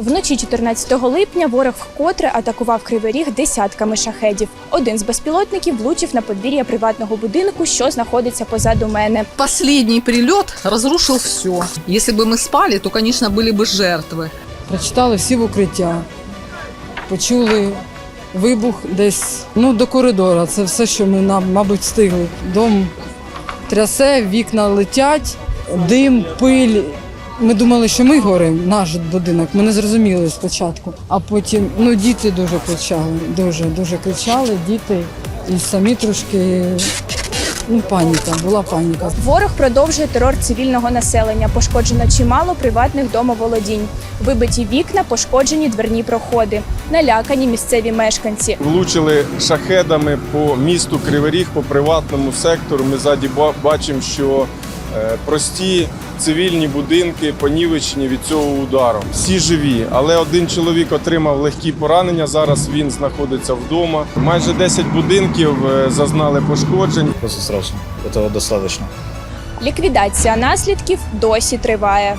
Вночі 14 липня ворог вкотре атакував Кривий Ріг десятками шахедів. Один з безпілотників влучив на подвір'я приватного будинку, що знаходиться позаду мене. Последний прилет разрушил все. Если бы мы спали, то, конечно, были бы жертвы. Прочитали всі в укриття. Почули вибух десь ну, до коридора. Це все, що ми, нам, мабуть, встигли. Дом трясе, вікна летять, дим, пиль. Ми думали, що ми горимо, наш будинок. Ми не зрозуміли спочатку. А потім ну, діти дуже кричали, дуже, дуже кричали, діти і самі трошки. Ну, паніка, була паніка. Ворог продовжує терор цивільного населення. Пошкоджено чимало приватних домоволодінь. Вибиті вікна, пошкоджені дверні проходи. Налякані місцеві мешканці. Влучили шахедами по місту Кривий Ріг, по приватному сектору. Ми ззаді ба- бачимо, що е, прості цивільні будинки понівечені від цього удару. Всі живі, але один чоловік отримав легкі поранення. Зараз він знаходиться вдома. Майже 10 будинків е, зазнали пошкоджень. Просто страшно. цього достаточно. Ліквідація наслідків досі триває.